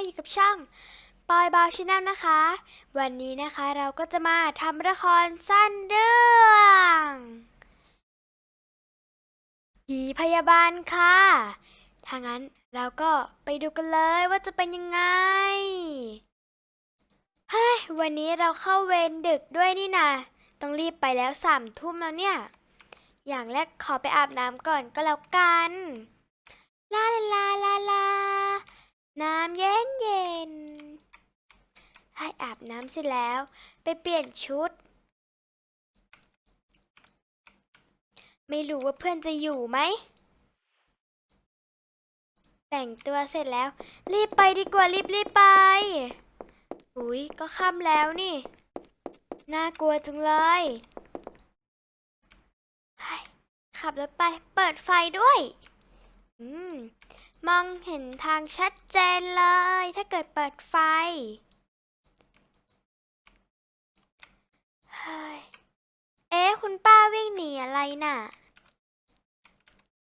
มาอยู่กับช่องปอยบาวชินแนลนะคะ วันนี้นะคะเราก็จะมาทำละครสั้นเรื่องผีพยาบาลค่ะถ้างั้นเราก็ไปดูกันเลยว่าจะเป็นยังไงเฮ้ยวันนี้เราเข้าเวรดึกด้วยนี่นะต้องรีบไปแล้วสามทุ่มแล้วเนี่ย อย่างแรกขอไปอาบน้ำก่อนก็แล้วกัน ลาลาลาลา น้ำเย็นเย็น ให้อาบน้ำเสร็จแล้ว ไปเปลี่ยนชุด ไม่รู้ว่าเพื่อนจะอยู่ไหม แต่งตัวเสร็จแล้ว รีบไปดีกว่ารีบรีบไป อุ๊ยก็ค่ำแล้วนี่ น่ากลัวจังเลยเฮ้ยขับรถไป เปิดไฟด้วย อืม มองเห็นทางชัดเจนเลย ถ้าเกิดเปิดไฟเฮ้ยเอ๊ะ คุณป้าวิ่งหนีอะไรน่ะ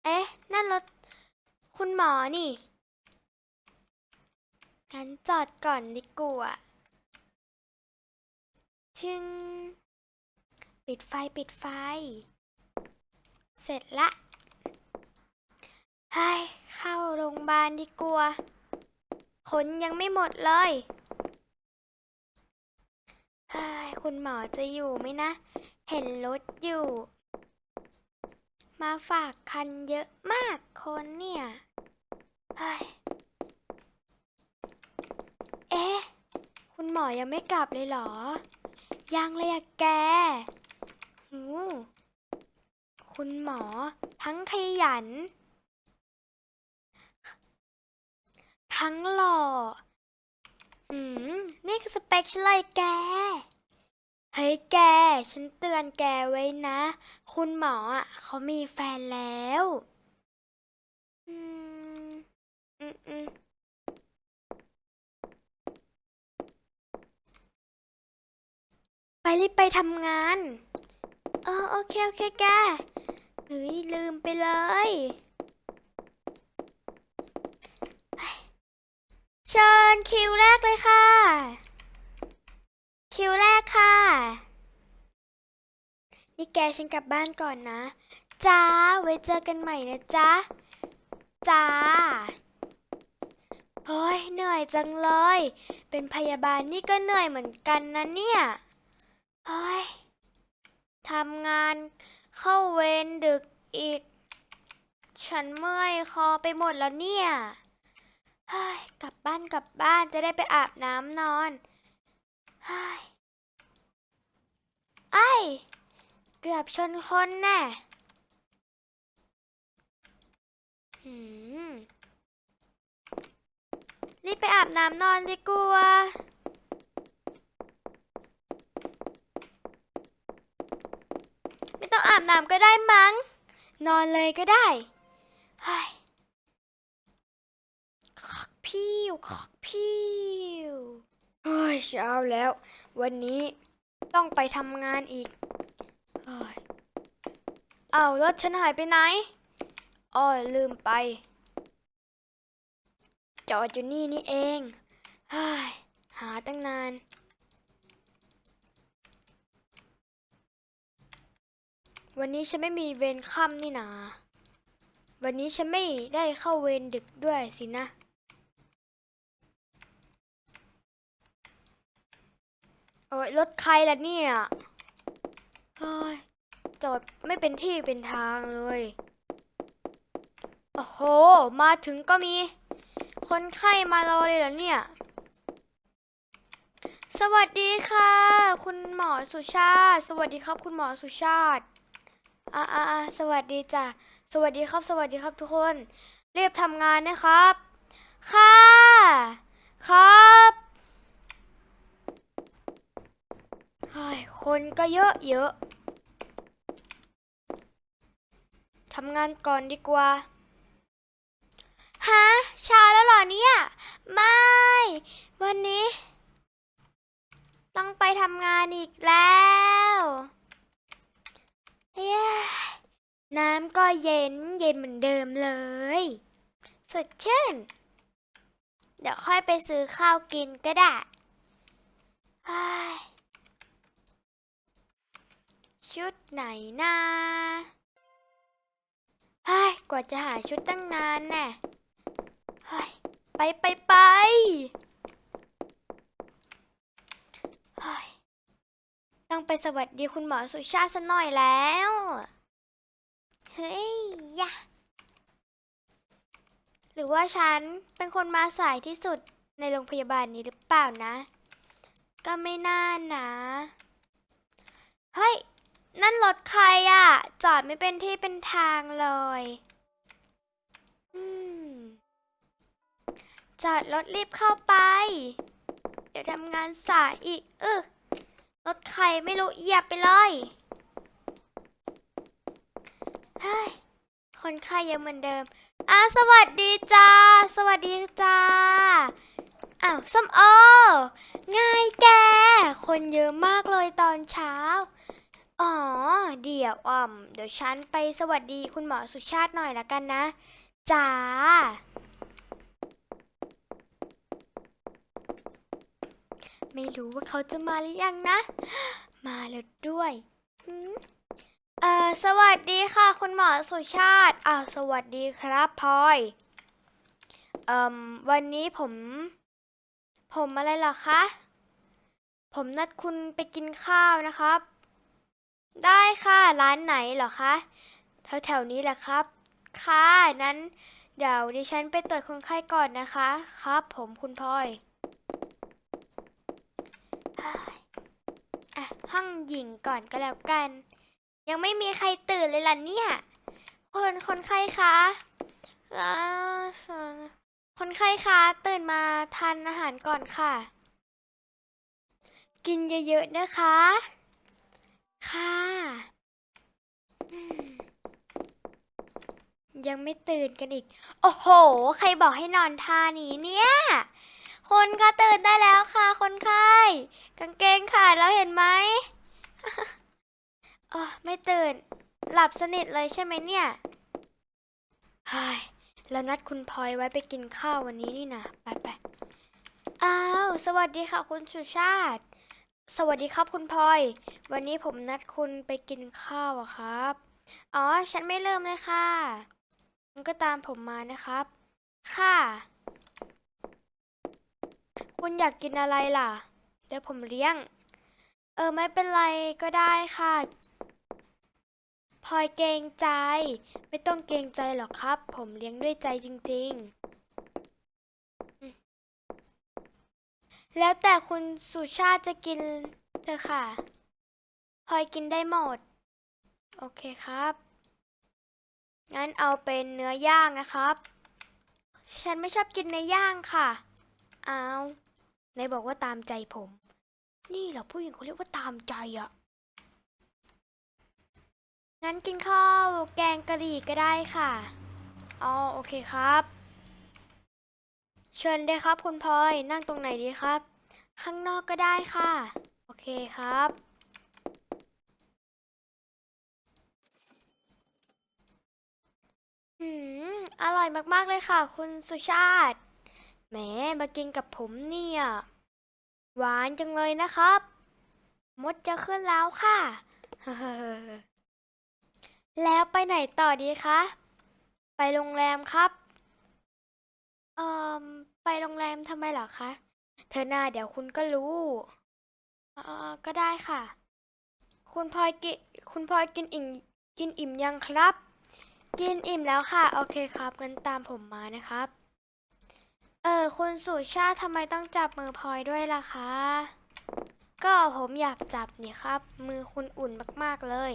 เอ๊ะ นั่นรถ คุณหมอนี่ งั้นจอดก่อนดีกว่าชึง ปิดไฟปิดไฟ เสร็จละ ให้เข้าโรงพยาบาลดีกว่าขนยังไม่หมดเลยเฮ้ยคุณหมอจะอยู่ไหมนะ เห็นรถอยู่ มาฝากคันเยอะมากคนเนี่ยเฮ้ยเอ๊ะ คุณหมอยังไม่กลับเลยเหรอ ยังเลยอะแกหูคุณหมอทั้งขยัน ทั้งหล่อ อืม นี่คือสเปคฉันเลยแก เฮ้ยแก ฉันเตือนแกไว้นะ คุณหมออะเขามีแฟนแล้ว อืม อืมอืมไปรีบไปทำงาน เออโอเค โอเคแกเฮ้ยลืมไปเลย เชิญ คิวแรกเลยค่ะ คิวแรกค่ะ นี่แกฉันกลับบ้านก่อนนะ จ้า ไว้เจอกันใหม่นะจ๊ะจ้าโอ้ยเหนื่อยจังเลย เป็นพยาบาลนี่ก็เหนื่อยเหมือนกันนะเนี่ยโอ้ยทำงานเข้าเวรดึกอีก ฉันเมื่อยคอไปหมดแล้วเนี่ย เฮ้ยกลับบ้านกลับบ้านจะได้ไปอาบน้ำนอนเฮ้ยไอ้เกือบชนคนแน่หืมรีบไปอาบน้ำนอนดีกว่าไม่ต้องอาบน้ำก็ได้มั้ง นอนเลยก็ได้เฮ้ย พิวขอกพิวเฮ้ยเช้าแล้ว วันนี้ต้องไปทำงานอีกเฮ้ยเอารถฉันหายไปไหนอ้อลืมไปจอดอยู่นี่นี่เองเฮ้ยหาตั้งนาน วันนี้ฉันไม่มีเวรค่ำนี่นา วันนี้ฉันไม่ได้เข้าเวรดึกด้วยสินะ โอ้ยรถใครล่ะเนี่ยเฮ้ยจอดไม่เป็นที่เป็นทางเลย โอ้โห มาถึงก็มี คนไข้มารอเลยเหรอเนี่ย สวัสดีค่ะ คุณหมอสุชาติ สวัสดีครับ คุณหมอสุชาติอ่าอ่าอ่าสวัสดีจ้ะ สวัสดีครับ สวัสดีครับทุกคนรีบทำงานนะครับ ค่ะครับเฮ้ย คนก็เยอะเยอะทำงานก่อนดีกว่า ฮะเช้าแล้วเหรอเนี่ย ไม่ วันนี้ ต้องไปทำงานอีกแล้วเย้น้ำก็เย็นเย็นเหมือนเดิมเลย สดชื่น เดี๋ยวค่อยไปซื้อข้าวกินก็ได้เฮ้ ชุดไหนนะเฮ้ยกว่าจะหาชุดตั้งนานแน่เฮ้ยไปไปไปเฮ้ยต้องไปสวัสดีคุณหมอสุชาติสักหน่อยแล้ว เฮ้ยยะหรือว่าฉันเป็นคนมาสายที่สุดในโรงพยาบาลนี้หรือเปล่านะ ก็ไม่น่านะ เฮ้ย นั่นรถใครอะ่ะจอดไม่เป็นที่เป็นทางเลยอจอดรถรีบเข้าไป เดี๋ยวทำงานสายอีก เออรถใครไม่รู้เหยียบไปเลยเฮ้ยคนไข้ยอะเหมือนเดิมอะสวัสดีจ้า สวัสดีจ้า อ้าวส้มโอไงแก คนเยอะมากเลยตอนเช้า อ๋อ เดี๋ยวอ่อม เดี๋ยวฉันไปสวัสดีคุณหมอสุชาติหน่อยละกันนะจ้าไม่รู้ว่าเขาจะมาหรือยังนะ มาแล้วด้วยเอ่อสวัสดีค่ะ คุณหมอสุชาติอ้าวสวัสดีครับพลอยเอ่มวันนี้ผม ผมอะไรเหรอคะ ผมนัดคุณไปกินข้าวนะครับ ได้ค่ะร้านไหนเหรอคะแถวแถวๆนี้แหละครับ ค่ะนั้น เดี๋ยวดิฉันไปตรวจคนไข้ก่อนนะคะ ครับ ผมคุณพลอยอะห้องหญิงก่อนก็แล้วกัน ยังไม่มีใครตื่นเลยล่ะเนี่ยคนคนไข้คะอ่าคนไข้คะตื่นมาทานอาหารก่อนค่ะ กินเยอะๆนะคะ ค่ะ ยังไม่ตื่นกันอีก โอ้โห ใครบอกให้นอนท่านี้เนี่ย คนคะตื่นได้แล้วค่ะ คนไข้กางเกงขาดแล้วเห็นไหมเออไม่ตื่น หลับสนิทเลยใช่ไหมเนี่ยเฮ้ยเรานัดคุณพลอยไว้ไปกินข้าววันนี้นี่นะไปไปอ้าว สวัสดีค่ะคุณสุชาติ สวัสดีครับคุณพลอย วันนี้ผมนัดคุณไปกินข้าวอะครับ อ๋อ ฉันไม่เริ่มเลยค่ะคุณก็ตามผมมานะครับ ค่ะ คุณอยากกินอะไรล่ะ เดี๋ยวผมเลี้ยง เออไม่เป็นไรก็ได้ค่ะพลอยเกรงใจ ไม่ต้องเกรงใจหรอกครับ ผมเลี้ยงด้วยใจจริง ๆอืม แล้วแต่คุณสุชาติจะกินเถอค่ะพลอยกินได้หมด โอเคครับ งั้นเอาเป็นเนื้อย่างนะครับ ฉันไม่ชอบกินเนื้อย่างค่ะ เอาไหนบอกว่าตามใจผม นี่เหรอผู้หญิงเขาเรียกว่าตามใจอะงั้นกินข้าวแกงกะหรี่ก็ได้ค่ะอ๋อโอเคครับ เชิญเลยครับคุณพลอยนั่งตรงไหนดีครับ ข้างนอกก็ได้ค่ะ โอเคครับหืม อร่อยมาก ๆ เลยค่ะ คุณสุชาติ แหม มากินกับผมเนี่ย หวานจังเลยนะครับ มดจะขึ้นแล้วค่ะ แล้วไปไหนต่อดีคะ ไปโรงแรมครับ เอ่อ ไปโรงแรมทำไมเหรอคะ เธอหน้าเดี๋ยวคุณก็รู้เออก็ได้ค่ะ คุณพลอยกิคุณพลอยกินอิ่มกินอิ่มยังครับ กินอิ่มแล้วค่ะ โอเคครับงั้นตามผมมานะครับ เออคุณสุชาติทำไมต้องจับมือพลอยด้วยล่ะคะ ก็ผมอยากจับเนี่ยครับ มือคุณอุ่นมากๆเลย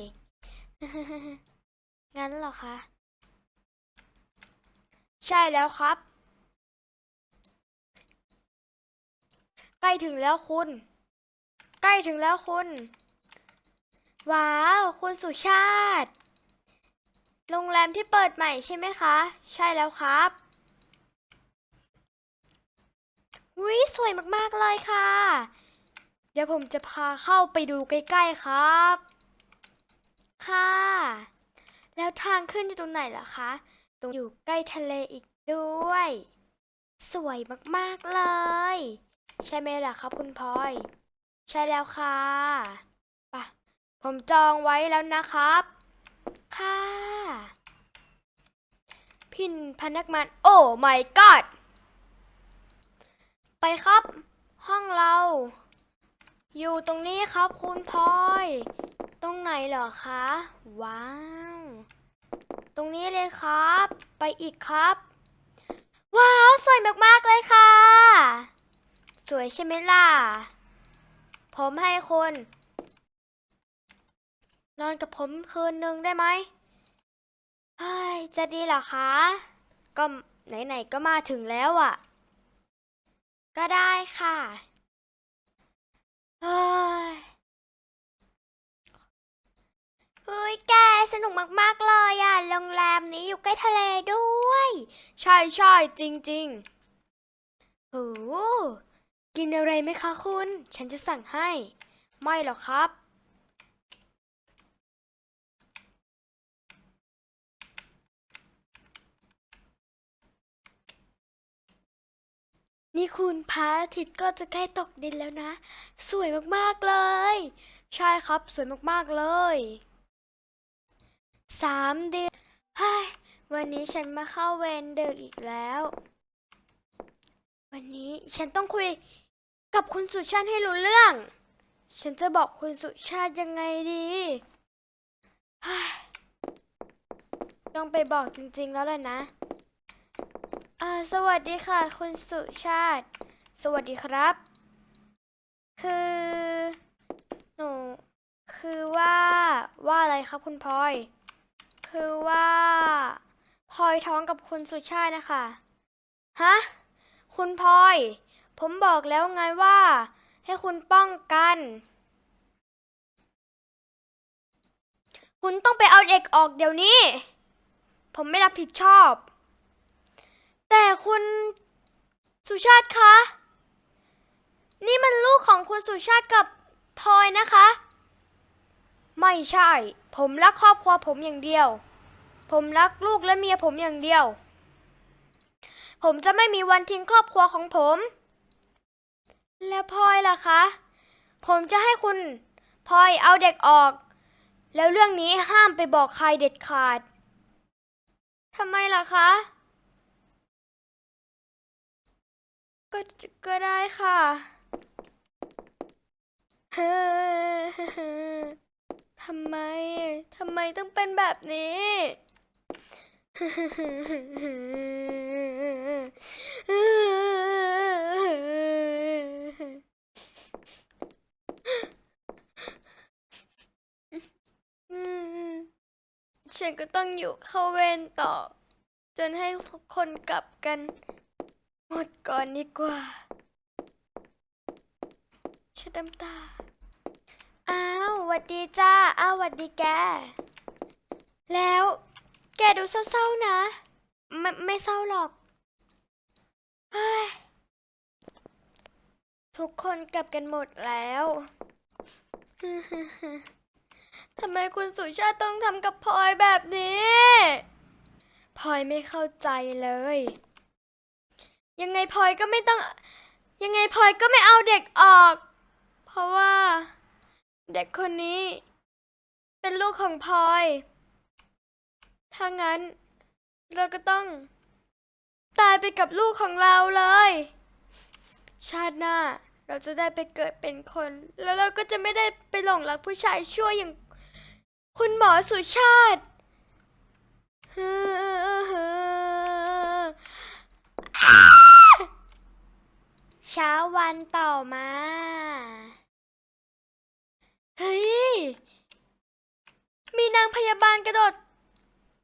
งั้นเหรอคะ ใช่แล้วครับ ใก ล้ถึงแล้วคุณ ใกล้ถึงแล้วคุณ ว้าว คุณสุชาติ โรงแรมที่เปิดใหม่ใช่ไหมคะ ใช่แล้วครับวิสวยมาก ๆ เลยค่ะ เดี๋ยวผมจะพาเข้าไปดูใกล้ ๆ ครับ ค่ะ แล้วทางขึ้นอยู่ตรงไหนล่ะคะ ตรงอยู่ใกล้ทะเลอีกด้วย สวยมาก ๆ เลย ใช่ไหมล่ะครับคุณพลอย ใช่แล้วค่ะปะผมจองไว้แล้วนะครับ ค่ะ พินพนักงานโอ้ my god ไปครับ ห้องเรา อยู่ตรงนี้ครับคุณพลอย ตรงไหนเหรอคะ ว้าว ตรงนี้เลยครับ ไปอีกครับ ว้าว สวยมาก ๆ เลยค่ะ สวยใช่ไหมล่ะ ผมให้คุณ นอนกับผมคืนหนึ่งได้ไหมเฮ้ย จะดีเหรอคะ ก็ไหนๆก็มาถึงแล้วอะ่ะ ก็ได้ค่ะเฮ้ยเฮ้ยแกสนุกมากๆเลยอะ่ะ โรงแรมนี้อยู่ใกล้ทะเลด้วย ใช่ใช่จริงๆโอ้ กินอะไรไหมคะคุณ ฉันจะสั่งให้ ไม่หรอกครับ นี่คุณพระอาทิตย์ก็จะใกล้ตกดินแล้วนะ สวยมากๆเลย ใช่ครับสวยมากๆเลยสามเดือนวันนี้ฉันมาเข้าเวรดึกอีกแล้ว วันนี้ฉันต้องคุย กับคุณสุชาติให้รู้เรื่อง ฉันจะบอกคุณสุชาติยังไงดีต้องไปบอกจริงๆแล้วล่ะนะสวัสดีค่ะ คุณสุชาติ สวัสดีครับ คือ หนู คือว่า ว่าอะไรครับคุณพลอย คือว่าพลอยท้องกับคุณสุชาตินะคะ ฮะ คุณพลอย ผมบอกแล้วไงว่า ให้คุณป้องกัน คุณต้องไปเอาเด็กออกเดี๋ยวนี้ ผมไม่รับผิดชอบ แต่คุณสุชาติคะ นี่มันลูกของคุณสุชาติกับพลอยนะคะ ไม่ใช่ ผมรักครอบครัวผมอย่างเดียว ผมรักลูกและเมียผมอย่างเดียวผมจะไม่มีวันทิ้งครอบครัวของผม แล้วพลอยล่ะคะ ผมจะให้คุณพลอยเอาเด็กออก แล้วเรื่องนี้ห้ามไปบอกใครเด็ดขาดทำไมล่ะคะ ก็ก็ได้ค่ะเฮ้ทำไม ทำไมต้องเป็นแบบนี้ ฉันก็ต้องอยู่เข้าเวรต่อ จนให้ทุกคนกลับกัน หมดก่อนดีกว่าเช็ดน้ำตา อ้าวหวัดดีจ้า อ้าวหวัดดีแก แล้ว แกดูเศร้าๆนะ ไม่ไม่เศร้าหรอก เฮ้ย ทุกคนกลับกันหมดแล้ว ทำไมคุณสุชาติต้องทำกับพลอยแบบนี้พลอยไม่เข้าใจเลย ยังไงพลอยก็ไม่ต้อง ยังไงพลอยก็ไม่เอาเด็กออก เพราะว่า เด็กคนนี้ เป็นลูกของพลอย ถ้างั้น เราก็ต้อง ตายไปกับลูกของเราเลย ชาติหน้าเราจะได้ไปเกิดเป็นคน แล้วเราก็จะไม่ได้ไปหลงรักผู้ชายชั่วอย่าง คุณหมอสุชาติเช้าวันต่อมา เฮ้ย มีนางพยาบาลกระโดด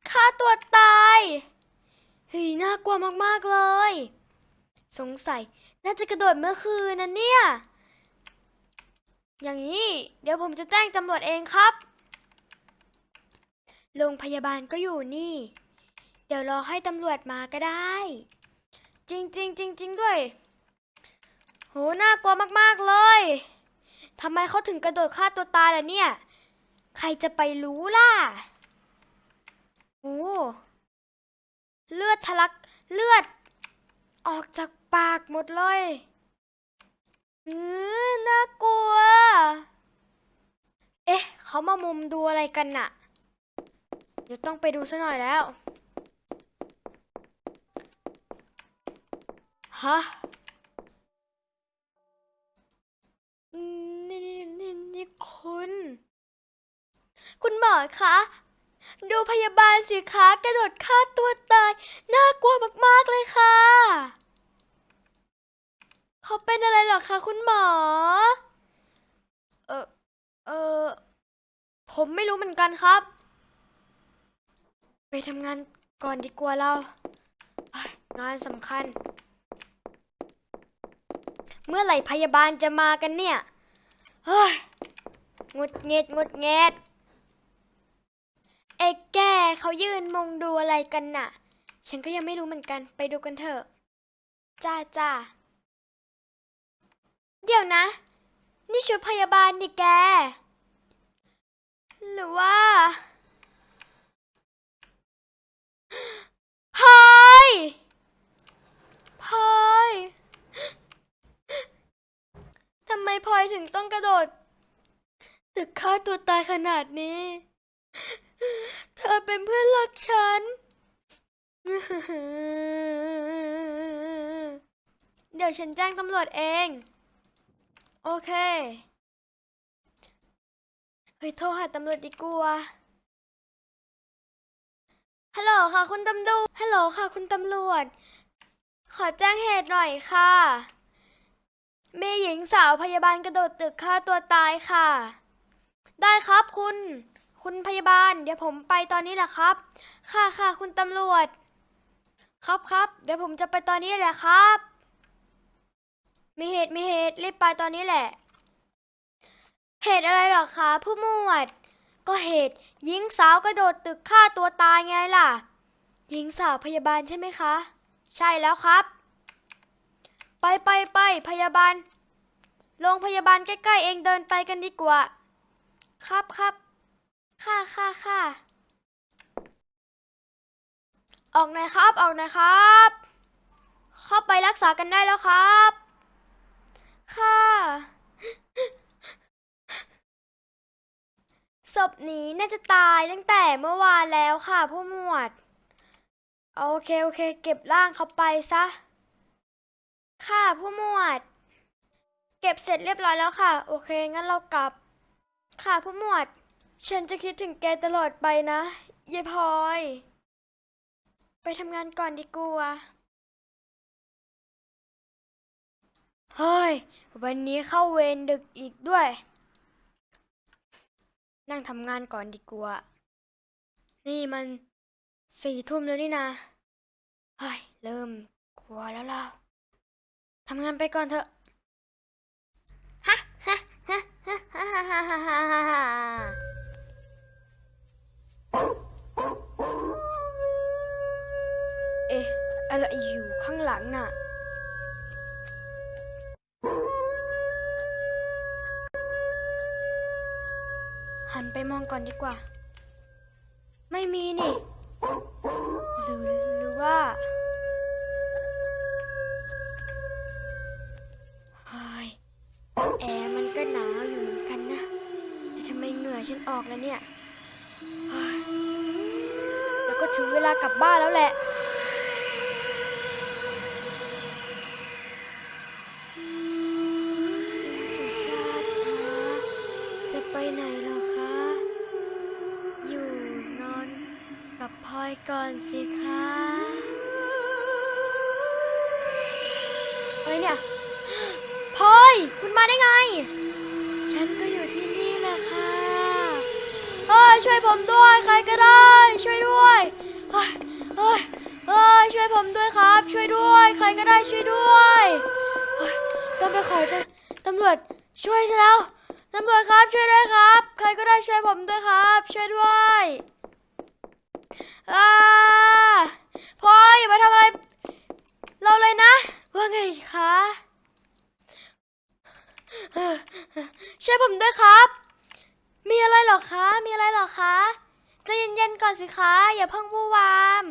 ฆ่าตัวตายเฮ้ยน่ากลัวมากๆเลย สงสัยน่าจะกระโดดเมื่อคืนนะเนี่ย อย่างนี้ เดี๋ยวผมจะแจ้งตำรวจเองครับ โรงพยาบาลก็อยู่นี่ เดี๋ยวรอให้ตำรวจมาก็ได้ จริงจริงจริงจริงด้วย โห น่ากลัวมากๆเลยทำไมเขาถึงกระโดดฆ่าตัวตายล่ะเนี่ย ใครจะไปรู้ล่ะ โอ้เลือดทะลักเลือด ออกจากปากหมดเลยเออน่ากลัว เอ๊ะ เขามามุมดูอะไรกันน่ะ เดี๋ยวต้องไปดูซะหน่อยแล้ว ฮะ นี่นี่นี่คุณ คุณหมอคะ ดูพยาบาลสิคะกระโดดฆ่าตัวตาย น่ากลัวมากๆเลยค่ะ เขาเป็นอะไรหรอคะคุณหมอ เออเออผมไม่รู้เหมือนกันครับ ไปทำงานก่อนดีกว่าเรา งานสำคัญ เมื่อไหร่พยาบาลจะมากันเนี่ยเฮ้ยงดเงดงดเงด เอ็กแกเขายืนมุงดูอะไรกันน่ะ ฉันก็ยังไม่รู้เหมือนกันไปดูกันเถอะ จ้าจ้าเดี๋ยวนะ นี่ชุดพยาบาลนี่แก หรือว่าพลอยพลอยทำไมพลอยถึงต้องกระโดด ตึกฆ่าตัวตายขนาดนี้ เธอเป็นเพื่อนรักฉัน เดี๋ยวฉันแจ้งตำรวจเอง โอเค เฮ้ย โทรหาตำรวจดีกว่า ฮัลโหลค่ะคุณตำรวจ ฮัลโหลค่ะคุณตำรวจ ขอแจ้งเหตุหน่อยค่ะ มีหญิงสาวพยาบาลกระโดดตึกฆ่าตัวตายค่ะ ได้ครับคุณ คุณพยาบาล เดี๋ยวผมไปตอนนี้แหละครับ ค่ะค่ะคุณตำรวจ ครับครับ เดี๋ยวผมจะไปตอนนี้แหละครับ มีเหตุมีเหตุรีบไปตอนนี้แหละ เหตุอะไรหรอคะผู้หมวด ก็เหตุหญิงสาวกระโดดตึกฆ่าตัวตายไงล่ะ หญิงสาวพยาบาลใช่ไหมคะ ใช่แล้วครับ ไปไปไปพยาบาลโรงพยาบาลใกล้ๆเองเดินไปกันดีกว่า ครับครับ ค่ะค่ะค่ะ ออกหน่อยครับ ออกหน่อยครับ เข้าไปรักษากันได้แล้วครับ ค่ะศพนี้น่าจะตายตั้งแต่เมื่อวานแล้วค่ะ ผู้หมวด โอเค โอเค เก็บร่างเขาไปซะ ค่ะผู้หมวด เก็บเสร็จเรียบร้อยแล้วค่ะ โอเค งั้นเรากลับ ค่ะผู้หมวด ฉันจะคิดถึงแกตลอดไปนะยายพลอย ไปทำงานก่อนดีกว่าเฮ้ย วันนี้เข้าเวรดึกอีกด้วย นั่งทำงานก่อนดีกว่า นี่มันสี่ทุ่มแล้วนี่นะเฮ้ย เริ่มกลัวแล้วเราทำงานไปก่อนเถอะฮะฮะฮะฮะฮะฮะฮะ เอ๊ะ อะไรอยู่ข้างหลังน่ะ หันไปมองก่อนดีกว่า ไม่มีนี่ ผมด้วย ใครก็ได้ ช่วยด้วยเฮ้ยเฮ้ยเฮ้ยช่วยผมด้วยครับ ช่วยด้วย ใครก็ได้ช่วยด้วยเฮ้ยต้องไปขอจะตำรวจช่วยแล้วตำรวจครับช่วยด้วยครับ ใครก็ได้ช่วยผมด้วยครับ ช่วยด้วยอ่าพอยอย่ามาทำอะไร เราเลยนะ ว่าไงคะช่วยผมด้วยครับ มีอะไรหรอคะ มีอะไรหรอคะใจะเย็นๆก่อนสิคะ อย่าเพิ่งวู่วาม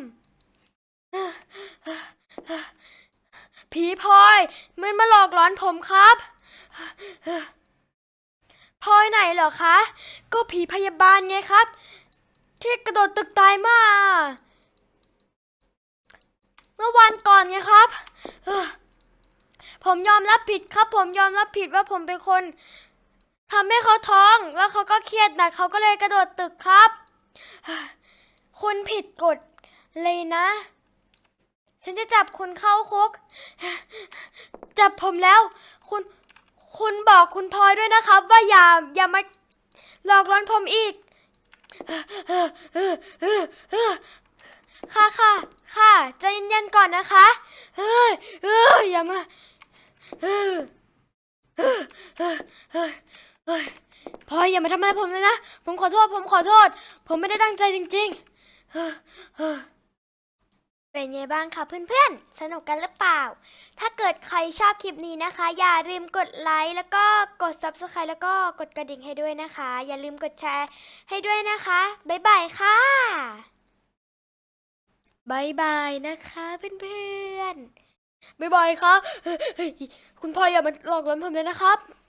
ผีพลอยมันมาหลอกหลอนผมครับพลอยไหนเหรอคะ ก็ผีพยาบาลไงครับ ที่กระโดดตึกตายมา เมื่อวันก่อนไงครับ ผมยอมรับผิดครับ ผมยอมรับผิดว่าผมเป็นคน ทำให้เขาท้องแล้วเขาก็เครียดหนักเขาก็เลยกระโดดตึกครับ คุณผิดกฎเลยนะ ฉันจะจับคุณเข้าคุก จับผมแล้ว คุณ คุณบอกคุณพลอยด้วยนะครับ ว่าอย่าอย่ามาหลอกล่อนผมอีกค่ะค่ะค่ะใจเย็นๆก่อนนะคะเฮ้ยเฮ้ยอย่ามาเฮ้ยเฮ้ยเฮ้ย เฮ้ยพอยอย่ามาทำอะไรผมเลยนะ ผมขอโทษ ผมขอโทษ ผมไม่ได้ตั้งใจจริงๆเฮ้ยเฮ้ยเป็นไงบ้างคะเพื่อนๆ สนุกกันหรือเปล่า ถ้าเกิดใครชอบคลิปนี้นะคะ อย่าลืมกดไลค์แล้วก็กด Subscribe แล้วก็กดกระดิ่งให้ด้วยนะคะ อย่าลืมกดแชร์ให้ด้วยนะคะ บ๊ายบายค่ะบายบายนะคะเพื่อนๆบายบายครับ คุณพ่ออย่ามาหลอกหลอนผมเลยนะครับ